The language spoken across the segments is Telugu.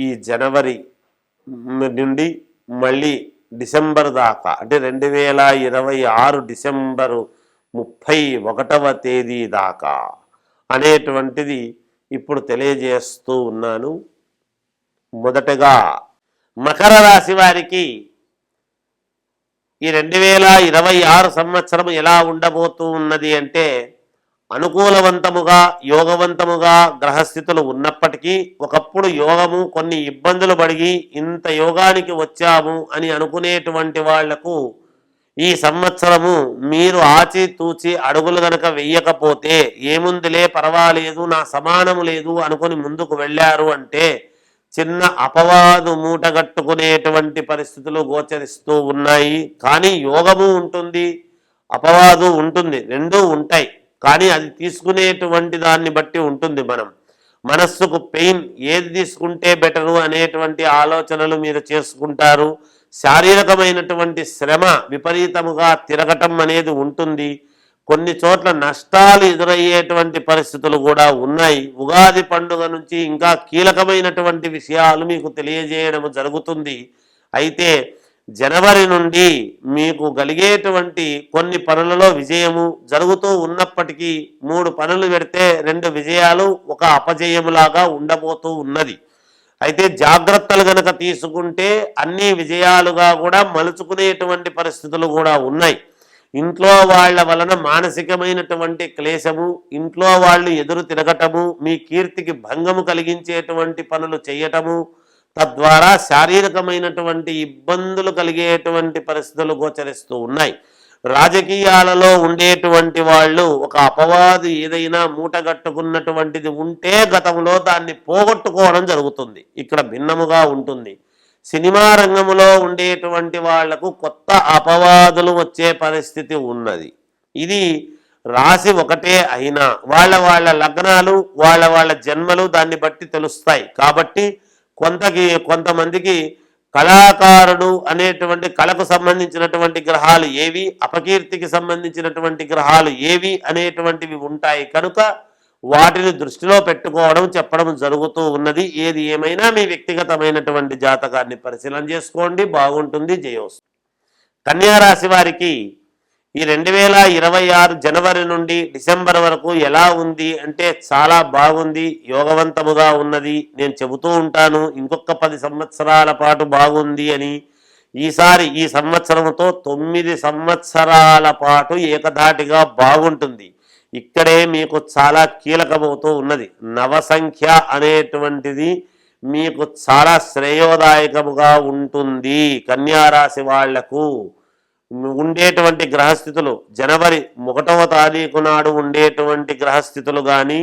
ఈ జనవరి నుండి మళ్ళీ డిసెంబర్ దాకా అంటే రెండు వేల ఇరవై ఆరు డిసెంబరు ముప్పై ఒకటవ తేదీ దాకా అనేటువంటిది ఇప్పుడు తెలియజేస్తూ ఉన్నాను. మొదటగా మకర రాశి వారికి ఈ రెండు వేల ఇరవై ఆరు సంవత్సరం ఎలా ఉండబోతూ ఉన్నది అంటే అనుకూలవంతముగా యోగవంతముగా గ్రహస్థితులు ఉన్నప్పటికీ ఒకప్పుడు యోగము కొన్ని ఇబ్బందులు పడిగి ఇంత యోగానికి వచ్చాము అని అనుకునేటువంటి వాళ్ళకు ఈ సంవత్సరము మీరు ఆచితూచి అడుగులు గనక వెయ్యకపోతే ఏముందిలే పర్వాలేదు నా సమానము లేదు అనుకుని ముందుకు వెళ్ళారు అంటే చిన్న అపవాదు మూటగట్టుకునేటువంటి పరిస్థితులు గోచరిస్తూ ఉన్నాయి. కానీ యోగము ఉంటుంది అపవాదు ఉంటుంది రెండూ ఉంటాయి. కానీ అది తీసుకునేటువంటి దాన్ని బట్టి ఉంటుంది మనం. మనస్సుకు పెయిన్ ఏది తీసుకుంటే బెటరు అనేటువంటి ఆలోచనలు మీరు చేసుకుంటారు. శారీరకమైనటువంటి శ్రమ విపరీతముగా తిరగటం అనేది ఉంటుంది. కొన్ని చోట్ల నష్టాలు ఎదురయ్యేటువంటి పరిస్థితులు కూడా ఉన్నాయి. ఉగాది పండుగ నుంచి ఇంకా కీలకమైనటువంటి విషయాలు మీకు తెలియజేయడం జరుగుతుంది. అయితే జనవరి నుండి మీకు కలిగేటువంటి కొన్ని పనులలో విజయము జరుగుతూ ఉన్నప్పటికీ మూడు పనులు పెడితే రెండు విజయాలు ఒక అపజయములాగా ఉండబోతూ ఉన్నది. అయితే జాగ్రత్తలు గనక తీసుకుంటే అన్ని విజయాలుగా కూడా మలుచుకునేటువంటి పరిస్థితులు కూడా ఉన్నాయి. ఇంట్లో వాళ్ళ వలన మానసికమైనటువంటి క్లేశము ఇంట్లో వాళ్ళు ఎదురు తిరగటము మీ కీర్తికి భంగము కలిగించేటువంటి పనులు చేయటము తద్వారా శారీరకమైనటువంటి ఇబ్బందులు కలిగేటువంటి పరిస్థితులు గోచరిస్తూ ఉన్నాయి. రాజకీయాలలో ఉండేటువంటి వాళ్ళు ఒక అపవాదు ఏదైనా మూటగట్టుకున్నటువంటిది ఉంటే గతంలో దాన్ని పోగొట్టుకోవడం జరుగుతుంది. ఇక్కడ భిన్నముగా ఉంటుంది. సినిమా రంగంలో ఉండేటువంటి వాళ్ళకు కొత్త అపవాదులు వచ్చే పరిస్థితి ఉన్నది. ఇది రాశి ఒకటే అయినా వాళ్ళ వాళ్ళ లగ్నాలు వాళ్ళ వాళ్ళ జన్మలు దాన్ని బట్టి తెలుస్తాయి. కాబట్టి కొంతకి కొంతమందికి కళాకారుడు అనేటువంటి కళకు సంబంధించినటువంటి గ్రహాలు ఏవి అపకీర్తికి సంబంధించినటువంటి గ్రహాలు ఏవి అనేటువంటివి ఉంటాయి కనుక వాటిని దృష్టిలో పెట్టుకోవడం చెప్పడం జరుగుతూ ఉన్నది. ఏది ఏమైనా మీ వ్యక్తిగతమైనటువంటి జాతకాన్ని పరిశీలన చేసుకోండి. బాగుంటుంది. జయోస్తు కన్యా రాశి వారికి ఈ రెండు వేల ఇరవై ఆరు జనవరి నుండి డిసెంబర్ వరకు ఎలా ఉంది అంటే చాలా బాగుంది యోగవంతముగా ఉన్నది. నేను చెబుతూ ఉంటాను ఇంకొక పది సంవత్సరాల పాటు బాగుంది అని. ఈసారి ఈ సంవత్సరంతో తొమ్మిది సంవత్సరాల పాటు ఏకధాటిగా బాగుంటుంది. ఇక్కడే మీకు చాలా కీలకమవుతూ ఉన్నది. నవసంఖ్య అనేటువంటిది మీకు చాలా శ్రేయోదాయకముగా ఉంటుంది కన్యారాశి వాళ్ళకు. ఉండేటువంటి గ్రహస్థితులు జనవరి ఒకటవ తారీఖు నాడు ఉండేటువంటి గ్రహస్థితులు కానీ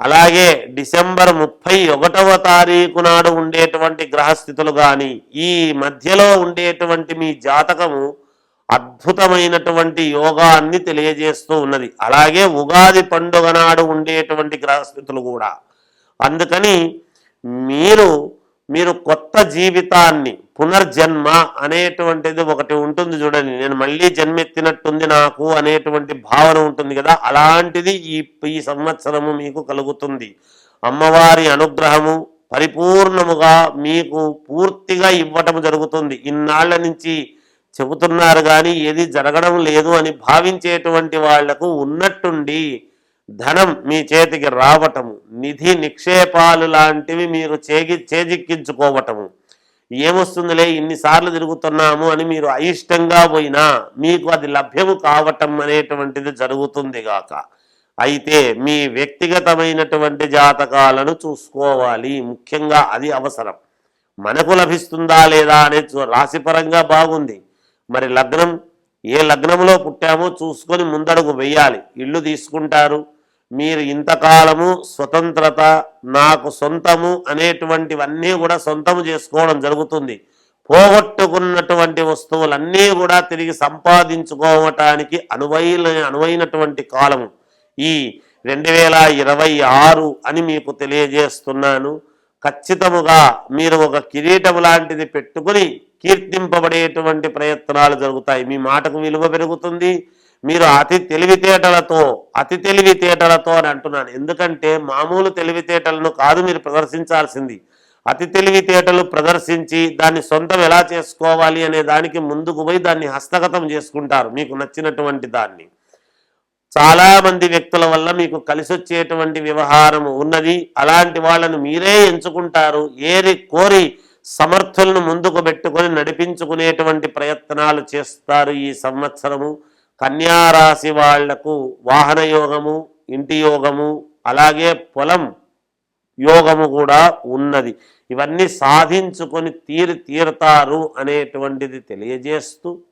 అలాగే డిసెంబర్ ముప్పై ఒకటవ తారీఖు నాడు ఉండేటువంటి గ్రహస్థితులు కానీ ఈ మధ్యలో ఉండేటువంటి మీ జాతకము అద్భుతమైనటువంటి యోగాన్ని తెలియజేస్తూ ఉన్నది. అలాగే ఉగాది పండుగ నాడు ఉండేటువంటి గ్రహస్థితులు కూడా. అందుకని మీరు మీరు కొత్త జీవితాన్ని పునర్జన్మ అనేటువంటిది ఒకటి ఉంటుంది చూడండి. నేను మళ్ళీ జన్మెత్తినట్టుంది నాకు అనేటువంటి భావన ఉంటుంది కదా. అలాంటిది ఈ ఈ సంవత్సరము మీకు కలుగుతుంది. అమ్మవారి అనుగ్రహము పరిపూర్ణముగా మీకు పూర్తిగా ఇవ్వటం జరుగుతుంది. ఇన్నాళ్ళ నుంచి చెబుతున్నారు కానీ ఏది జరగడం లేదు అని భావించేటువంటి వాళ్ళకు ఉన్నట్టుండి ధనం మీ చేతికి రావటము నిధి నిక్షేపాలు లాంటివి మీరు చేగి చేజిక్కించుకోవటము ఏమొస్తుందిలే? ఇన్నిసార్లు తిరుగుతున్నాము అని మీరు అయిష్టంగా పోయినా మీకు అది లభ్యము కావటం అనేటువంటిది జరుగుతుంది గాక. అయితే మీ వ్యక్తిగతమైనటువంటి జాతకాలను చూసుకోవాలి. ముఖ్యంగా అది అవసరం. మనకు లభిస్తుందా లేదా అనేది రాశిపరంగా బాగుంది. మరి లగ్నం ఏ లగ్నంలో పుట్టామో చూసుకొని ముందడుగు వెయ్యాలి ఇల్లు తీసుకుంటారు మీరు ఇంతకాలము స్వతంత్రత నాకు సొంతము అనేటువంటివన్నీ కూడా సొంతము చేసుకోవడం జరుగుతుంది. పోగొట్టుకున్నటువంటి వస్తువులన్నీ కూడా తిరిగి సంపాదించుకోవటానికి అనువైన అనువైనటువంటి కాలము. ఈ రెండు వేల ఇరవై ఆరు అని మీకు తెలియజేస్తున్నాను. ఖచ్చితముగా మీరు ఒక కిరీటం లాంటిది పెట్టుకుని కీర్తింపబడేటువంటి ప్రయత్నాలు జరుగుతాయి. మీ మాటకు విలువ పెరుగుతుంది. మీరు అతి తెలివితేటలతో అతి తెలివితేటలతో అని అంటున్నాను. ఎందుకంటే మామూలు తెలివితేటలను కాదు మీరు ప్రదర్శించాల్సింది. అతి తెలివితేటలు ప్రదర్శించి దాన్ని సొంతం ఎలా చేసుకోవాలి అనే దానికి ముందుకు పోయి దాన్ని హస్తగతం చేసుకుంటారు మీకు నచ్చినటువంటి దాన్ని. చాలామంది వ్యక్తుల వల్ల మీకు కలిసి వచ్చేటువంటి వ్యవహారం ఉన్నది. అలాంటి వాళ్ళను మీరే ఎంచుకుంటారు. ఏరి కోరి సమర్థులను ముందుకు పెట్టుకొని నడిపించుకునేటువంటి ప్రయత్నాలు చేస్తారు ఈ సంవత్సరము. కన్యారాశి వాళ్ళకు వాహన యోగము ఇంటి యోగము అలాగే పొలం యోగము కూడా ఉన్నది. ఇవన్నీ సాధించుకొని తీరి తీరుతారు అనేటువంటిది తెలియజేస్తూ